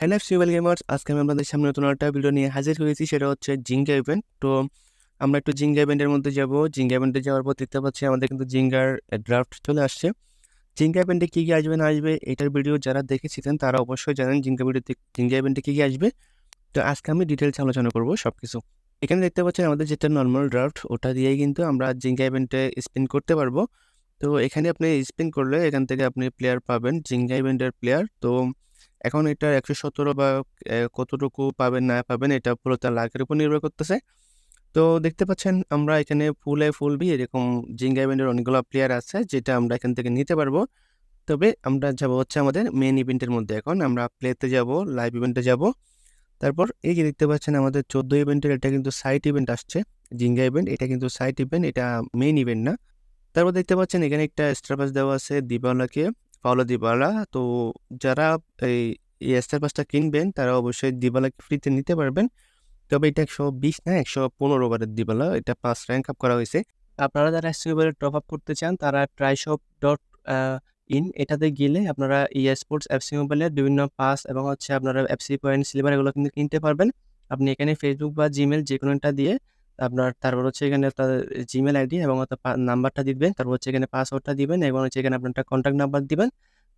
Hello civil gamers আজকে আমি আপনাদের সামনে নতুন একটা ভিডিও নিয়ে হাজির হয়েছি, সেটা হচ্ছে জিঙ্গা ইভেন্ট তো আমরা একটু জিঙ্গা ইভেন্টের মধ্যে যাব। জিঙ্গা ইভেন্টে যাওয়ার পর দেখতে পাচ্ছি আমাদের কিন্তু জিঙ্গার ড্রাফট চলে আসছে। জিঙ্গা ইভেন্টে কী কী আসবে, না আসবে, এটার ভিডিও যারা দেখেছিলেন, তারা অবশ্যই জানেন জিঙ্গা ভিডিওতে জিঙ্গা ইভেন্টে কী কী আসবে। তো আজকে আমি ডিটেলস আলোচনা করব সব কিছু এখানে দেখতে পাচ্ছেন আমাদের যেটা নর্মাল ড্রাফট ওটা দিয়েই কিন্তু আমরা জিঙ্গা ইভেন্টে স্পিন করতে পারব। তো এখানে আপনি স্পিন করলে এখান থেকে আপনি প্লেয়ার পাবেন জিঙ্গা ইভেন্টের প্লেয়ার তো এখন এটা একশো সতেরো বা কতটুকু পাবেন, না পাবেন, এটা পুরো তার লাখের উপর নির্ভর করতেছে। তো দেখতে পাচ্ছেন আমরা এখানে ফুল ফুল বি এরকম জিঙ্গা ইভেন্টের অনেকগুলো প্লেয়ার আছে, যেটা আমরা এখান থেকে নিতে পারব। তবে আমরা যাব হচ্ছে আমাদের মেন ইভেন্টের মধ্যে এখন। আমরা প্লেতে যাব লাইভ ইভেন্টে যাব। তারপর এই যে দেখতে পাচ্ছেন আমাদের চোদ্দ ইভেন্টের এটা কিন্তু সাইট ইভেন্ট আসছে। জিঙ্গা ইভেন্ট এটা কিন্তু সাইট ইভেন্ট এটা মেইন ইভেন্ট না। তারপর দেখতে পাচ্ছেন এখানে একটা স্টারপাস দেওয়া আছে দিবালাকে, পাওলা দিবালা। তো যারা এই এই স্টারপাসটা কিনবেন, তারা অবশ্যই দিবালাকে ফ্রিতে নিতে পারবেন। তবে এটা একশো বিশ না, একশো পনেরো ওভারের দিবালা, এটা পাঁচ র্যাঙ্ক আপ করা হয়েছে। আপনারা যারা এসটিউবারে টপ আপ করতে চান, তারা ট্রাইশপ ডট ইন এটাতে গেলে আপনারা ই স্পোর্টস এফসি মোবাইলের বিভিন্ন পাস এবং হচ্ছে আপনারা এফসি পয়েন্ট সিলভার এগুলো কিন্তু কিনতে পারবেন। আপনি এখানে ফেসবুক বা জিমেল যে কোনো একটা দিয়ে আপনার তারপর হচ্ছে এখানে তাদের জিমেল আইডি এবং নাম্বারটা দিবেন, তারপর হচ্ছে এখানে পাসওয়ার্ডটা দিবেন এবং হচ্ছে এখানে আপনার একটা কন্ট্যাক্ট নাম্বার দিবেন।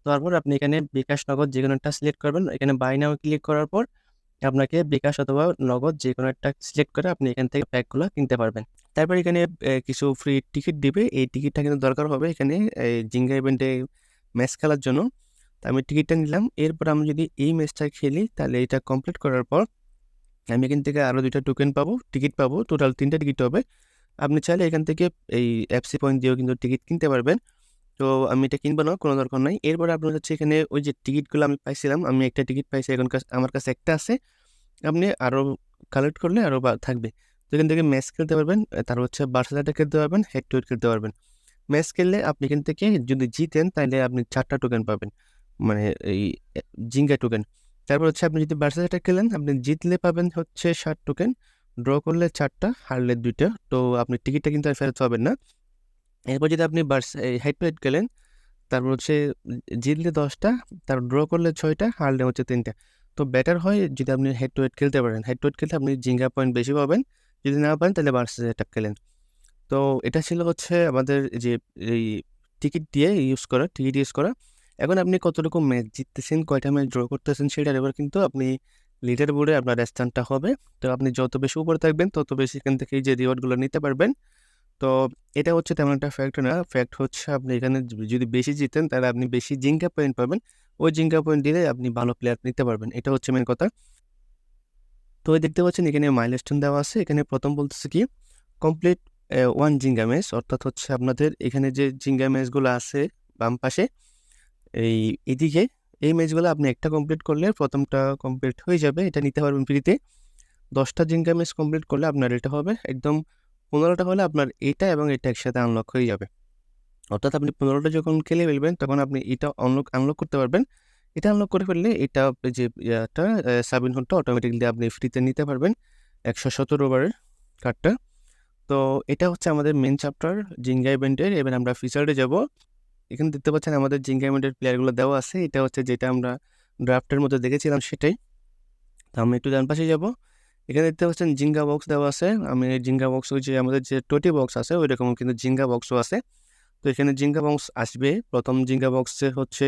তারপর আপনি এখানে বিকাশ নগদ যে কোনো একটা সিলেক্ট করবেন। এখানে বাই নাও ক্লিক করার পর আপনাকে বিকাশ অথবা নগদ যে কোনো একটা সিলেক্ট করে আপনি এখান থেকে প্যাকগুলো কিনতে পারবেন। তারপর এখানে কিছু ফ্রি টিকিট দিবে। এই টিকিটটা কিন্তু দরকার হবে এখানে এই জিঙ্গা ইভেন্টে ম্যাচ খেলার জন্য। তো আমি টিকিটটা নিলাম। এরপর আমি যদি এই ম্যাচটা খেলি, তাহলে এটা কমপ্লিট করার পর আমি এখান থেকে আরও দুইটা টোকেন পাবো টিকিট পাবো টোটাল তিনটা টিকিট হবে। আপনি চাইলে এখান থেকে এই অ্যাপসি পয়েন্ট দিয়েও কিন্তু টিকিট কিনতে পারবেন। তো আমি এটা কিনবো না, কোনো দরকার নাই। এরপর আপনার হচ্ছে এখানে ওই যে টিকিটগুলো আমি পাইছিলাম, আমি একটা টিকিট পাইছি, এখন আমার কাছে একটা আছে। আপনি আরও কালেক্ট করলে আরও থাকবে। তো এখান থেকে ম্যাচ খেলতে পারবেন, তার হচ্ছে বার্সেলাটা খেলতে পারবেন হেড টু হেড খেলতে পারবেন। ম্যাচ খেললে আপনি এখান থেকে যদি জিতেন তাহলে আপনি চারটা টোকেন পাবেন। মানে এই, জিঙ্গা টোকেন তারপর হচ্ছে আপনি যদি বার্সেলাটা খেলেন, আপনি জিতলে পাবেন হচ্ছে ষাট টোকেন ড্র করলে চারটা, হারলে দুইটা। তো আপনি টিকিটটা কিন্তু আর ফেরত পাবেন না। এরপর যদি আপনি বার্স হেড টু হেড খেলেন, তারপর হচ্ছে জিতলে দশটা, তার ড্র করলে ছয়টা, হারলে হচ্ছে তিনটা। তো বেটার হয় যদি আপনি হেড টু হেড খেলতে পারেন। হেড টু হেড খেলতে আপনি জিঙ্গা পয়েন্ট বেশি পাবেন। যদি না পারেন, তাহলে বার্সেলাটা খেলেন। তো এটা ছিল হচ্ছে আমাদের যে এই টিকিট দিয়ে ইউজ করা টিকিট ইউজ করা। এখন আপনি কতটুকু ম্যাচ জিততেছেন, কয়টা ম্যাচ ড্র করতেছেন সেটার এবার কিন্তু আপনি লিডার বোর্ডে আপনার স্থানটা হবে। তো আপনি যত বেশি উপরে থাকবেন, তত বেশি এখান থেকে যে রিওয়ার্ডগুলো নিতে পারবেন। তো এটা হচ্ছে তেমন একটা ফ্যাক্ট না। ফ্যাক্ট হচ্ছে আপনি এখানে যদি বেশি জিতেন, তাহলে আপনি বেশি জিঙ্কা পয়েন্ট পাবেন। ওই জিঙ্কা পয়েন্ট দিলে আপনি ভালো প্লেয়ার নিতে পারবেন। এটা হচ্ছে মেন কথা। তো দেখতে পাচ্ছেন এখানে মাইলস্টোন দেওয়া আছে। এখানে প্রথম বলতেছে কি কমপ্লিট ওয়ান জিঙ্গা ম্যাচ অর্থাৎ হচ্ছে আপনাদের এখানে যে জিঙ্গা ম্যাচগুলো আছে বাম পাশে এই এদিকে এই ম্যাচগুলো আপনি একটা কমপ্লিট করলে প্রথমটা কমপ্লিট হয়ে যাবে, এটা নিতে পারবেন ফ্রিতে দশটা জিঙ্গা ম্যাচ কমপ্লিট করলে আপনার এটা হবে, একদম পনেরোটা হলে আপনার এটা এবং এটা একসাথে আনলক হয়ে যাবে। অর্থাৎ আপনি পনেরোটা যখন খেলে ফেলবেন, তখন আপনি এটা আনলক আনলক করতে পারবেন। এটা আনলক করে ফেললে এটা যে, ইয়াটা সাবিন হোনটা অটোমেটিকলি আপনি ফ্রিতে নিতে পারবেন একশো সতেরো ওভারের কার্ডটা তো এটা হচ্ছে আমাদের মেন চ্যাপ্টার জিঙ্গা ইভেন্টের এবার আমরা ফিচারে যাব। এখানে দেখতে পাচ্ছেন আমাদের জিঙ্গা ইভেন্টের প্লেয়ারগুলো দেওয়া আছে, এটা হচ্ছে যেটা আমরা ড্রাফটের মধ্যে দেখেছিলাম সেটাই। তো আমি একটু ডান পাশে যাব। এখানে দেখতে পাচ্ছেন জিঙ্গা বক্স দেওয়া আছে। আমি জিঙ্গা বক্স ওই যে আমাদের যে টোটি বক্স আছে ওই রকম কিন্তু জিঙ্গা বক্সও আছে। তো এখানে জিঙ্গা বক্স আসবে। প্রথম জিঙ্গা বক্সে হচ্ছে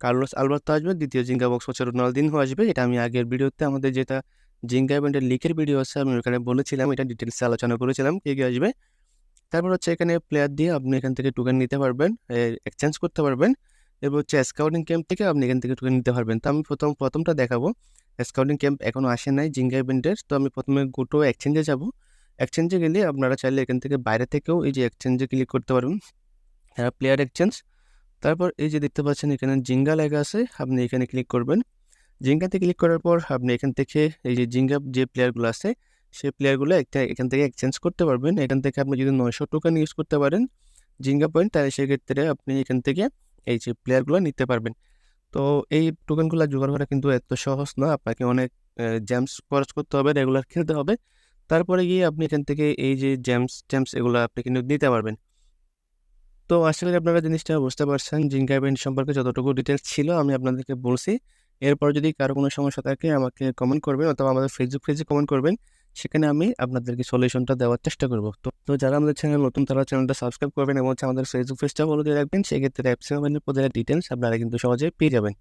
কার্লোস আলবার্তো আসবে, দ্বিতীয় জিঙ্গা বক্স হচ্ছে রোনালদিনহো আসবে। এটা আমি আগের ভিডিওতে আমাদের যেটা জিঙ্গা ইভেন্টের লিকের ভিডিও আছে, আমি ওখানে বলেছিলাম, এটা ডিটেলসে আলোচনা করেছিলাম কে কে আসবে। তারপর হচ্ছে এখানে প্লেয়ার দিয়ে আপনি এখান থেকে টোকেন নিতে পারবেন এক্সচেঞ্জ করতে পারবেন। এরপর হচ্ছে স্কাউটিং ক্যাম্প থেকে আপনি এখান থেকে টোকেন নিতে পারবেন। তো আমি প্রথম, প্রথমটা দেখাবো। স্কাউটিং ক্যাম্প এখনও আসে নাই জিঙ্গা ইভেন্টের তো আমি প্রথমে গোটো এক্সচেঞ্জে যাব। এক্সচেঞ্জে গেলে আপনারা চাইলে এখান থেকে বাইরে থেকেও এই যে এক্সচেঞ্জে ক্লিক করতে পারবেন। হ্যাঁ প্লেয়ার এক্সচেঞ্জ তারপর এই যে দেখতে পাচ্ছেন এখানে জিঙ্গা লেখা আছে, আপনি এখানে ক্লিক করবেন। জিঙ্গাতে ক্লিক করার পর আপনি এখান থেকে এই যে জিঙ্গা যে প্লেয়ারগুলো আছে সেই প্লেয়ারগুলো একটা এখান থেকে এক্সচেঞ্জ করতে পারবেন। এখান থেকে আপনি যদি নয়শো টোকেন ইউজ করতে পারেন জিঙ্গা পয়েন্ট তাহলে সেক্ষেত্রে আপনি এখান থেকে এই যে প্লেয়ারগুলো নিতে পারবেন। তো এই টোকেনগুলো জোগাড় করা কিন্তু এত সহজ না, আপনাকে অনেক জ্যামস খরচ করতে হবে রেগুলার খেলতে হবে। তারপরে গিয়ে আপনি এখান থেকে এই যে জ্যামস জ্যামস এগুলো আপনি কিন্তু নিতে পারবেন। তো করি আপনারা জিনিসটা বুঝতে পারছেন। জিঙ্কা ইভেন্ট সম্পর্কে যতটুকু ডিটেলস ছিল আমি আপনাদেরকে বলছি। এরপর যদি কারও কোনো সমস্যা থাকে আমাকে কমেন্ট করবেন অথবা আমাদের ফেসবুক পেজে কমেন্ট করবেন, সেখানে আমি আপনাদেরকে সলিউশনটা দেওয়ার চেষ্টা করব। তো তো যারা আমাদের চ্যানেল নতুন, তারা চ্যানেলটা সাবস্ক্রাইব করবেন এবং আমাদের ফেসবুক পেজটা ফলো দিয়ে রাখবেন। সেক্ষেত্রে অ্যাপসিমেন্টের প্রতিটা ডিটেলস আপনারা কিন্তু সহজে পেয়ে যাবেন।